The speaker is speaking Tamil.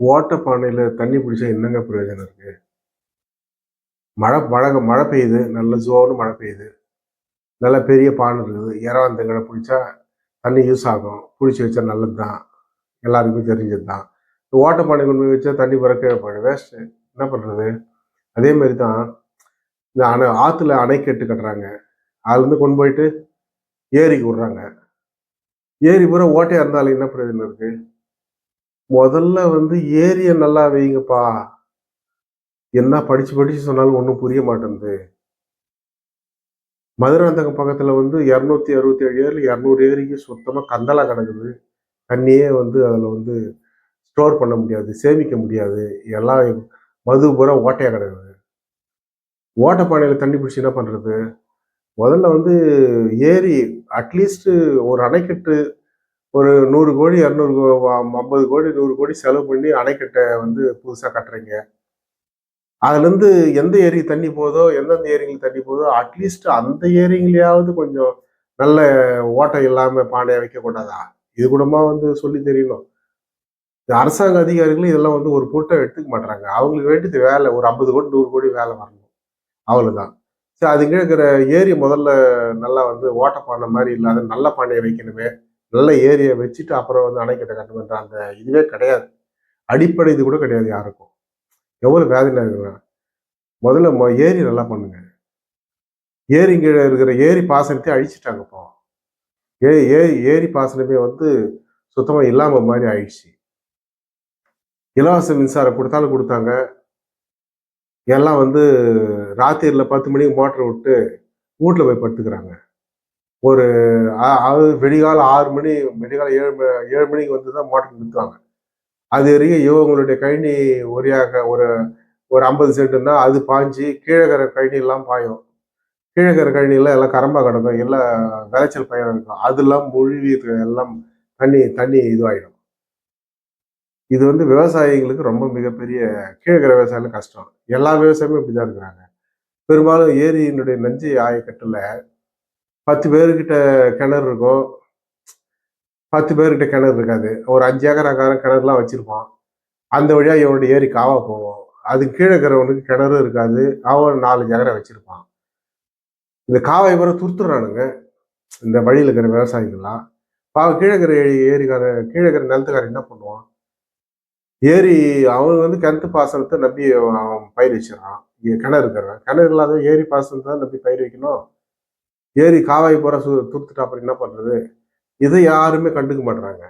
ஓட்ட பானையில் தண்ணி பிடிச்சா என்னங்க பிரயோஜனம் இருக்கு? மழை மழை மழை பெய்யுது. நல்ல ஜோன்னு மழை பெய்யுது. நல்ல பெரிய பானை இருக்குது. இறம் அந்த கடை பிடிச்சா தண்ணி யூஸ் ஆகும். பிடிச்சி வச்சா நல்லது தான் எல்லாருக்குமே தெரிஞ்சது தான் ஓட்ட பானை கொண்டு போய் வச்சா தண்ணி பிறக்க போயிடும் வேஸ்ட்டு என்ன பண்ணுறது அதே மாதிரி தான் இந்த அணை ஆற்றுல அணைக்கட்டு கட்டுறாங்க. அதுலேருந்து கொண்டு போயிட்டு ஏரிக்கு விட்றாங்க. ஏரி பூரா ஓட்டையாக இருந்தாலும் என்ன பிரயோஜனம் இருக்குது முதல்ல வந்து ஏரியை நல்லா வைங்கப்பா. என்ன படிச்சு படிச்சு சொன்னாலும் ஒன்றும் புரிய மாட்டேங்குது மதுராந்தகம் பக்கத்தில் வந்து இரநூத்தி அறுபத்தி ஏழு ஏரியில் இரநூறு ஏரிக்கு சுத்தமாக கந்தலாக கிடக்குது. தண்ணியே வந்து அதில் வந்து ஸ்டோர் பண்ண முடியாது சேமிக்க முடியாது. எல்லாம் மது பூரா ஓட்டையாக கிடக்குது. ஓட்டப்பானையில் தண்ணி பிடிச்சி என்ன பண்ணுறது முதல்ல வந்து ஏரி அட்லீஸ்ட்டு ஒரு அணைக்கட்டு ஒரு நூறு கோடி இரநூறு ஐம்பது கோடி நூறு கோடி செலவு பண்ணி அணைக்கட்டை வந்து புதுசாக கட்டுறீங்க. அதுலேருந்து எந்த ஏரி தண்ணி போதோ எந்தெந்த ஏரிங்களுக்கு தண்ணி போதோ அட்லீஸ்ட் அந்த ஏரிங்களையாவது கொஞ்சம் நல்ல ஓட்டம் இல்லாமல் பானையை வைக்கக்கூடாதா இது கூடமா வந்து சொல்லி தெரியணும். அரசாங்க அதிகாரிகளும் இதெல்லாம் வந்து ஒரு பொருட்டை எடுத்துக்க மாட்டாங்க அவங்களுக்கு வேண்டியது வேலை. ஒரு ஐம்பது கோடி நூறு கோடி வேலை வரணும். அவ்வளோதான் சரி அது கீழே இருக்கிற ஏரி முதல்ல நல்லா வந்து ஓட்டப்பானை மாதிரி இல்லாத நல்ல பானையை வைக்கணுமே. நல்ல ஏரியை வச்சுட்டு அப்புறம் வந்து அணைக்கட்டை கட்டணுன்ற அந்த இதுவே கிடையாது. அடிப்படை இது கூட கிடையாது யாருக்கும். எவ்வளோ வேதனை இருக்குன்னா முதல்ல ஏரி நல்லா பண்ணுங்க. ஏரி கீழே இருக்கிற ஏரி பாசனத்தையும் அழிச்சிட்டாங்க இப்போ. ஏ ஏரி ஏரி பாசனமே வந்து சுத்தமாக இல்லாமல் மாதிரி ஆயிடுச்சு. இலவச மின்சாரம் கொடுத்தாலும் கொடுத்தாங்க. எல்லாம் வந்து ராத்திரியில் பத்து மணிக்கு மோட்டர் விட்டு வீட்டில் போய் படுத்துக்கிறாங்க. ஒரு அ- அது விடிகாலம் ஆறு மணி விடிகாலம் ஏழு ஏழு மணிக்கு வந்து தான் மோட்டர் நிறுத்துவாங்க அது வரைக்கும் இவங்களுடைய கழனி ஒரியாக ஒரு ஒரு ஐம்பது சென்ட்டுன்னா அது பாஞ்சு கீழகர கழனிலாம் பாயும். கீழகர கழனியெல்லாம் எல்லாம் கரம்பா கிடக்கும். எல்லாம் விளைச்சல் பயணம் இருக்கும். அதெல்லாம் முழுவி எல்லாம் தண்ணி தண்ணி இதுவாகிடும் இது வந்து விவசாயிகளுக்கு ரொம்ப மிகப்பெரிய கீழகர விவசாயிகளுக்கு கஷ்டம். எல்லா விவசாயமும் இப்படி தான் இருக்கிறாங்க. பெரும்பாலும் ஏரியினுடைய நஞ்சு ஆயக்கட்டில் பத்து பேர்கிட்ட கிணறு இருக்கும். பத்து பேர்கிட்ட கிணறு இருக்காது. ஒரு அஞ்சு ஏக்கர் ஏக்கராக்காரன் கிணறுலாம் வச்சிருப்பான் அந்த வழியாக இவனுடைய ஏரி காவா போவோம். அது கீழே இருக்கிறவனுக்கு கிணறு இருக்காது. அவன் நாலு ஏக்கரை வச்சிருப்பான். இந்த காவை வர துருத்துறானுங்க. இந்த வழியில் இருக்கிற விவசாயிகள்லாம். பாவம் கீழே இருக்கிற ஏரிக்கார கீழே இருக்கிற என்ன பண்ணுவான்? ஏரி அவன் வந்து கிணத்து பாசனத்தை நம்பி அவன் பயிர் வச்சிடறான். கிணறு இருக்கிறான் கிணறு இல்லாத ஏரி பாசனத்தை தான் நம்பி பயிர் வைக்கணும். ஏரி காவாய் போகிற சு துருத்துட்டா அப்புறம் என்ன பண்ணுறது இதை யாருமே கண்டுக்க மாட்டுறாங்க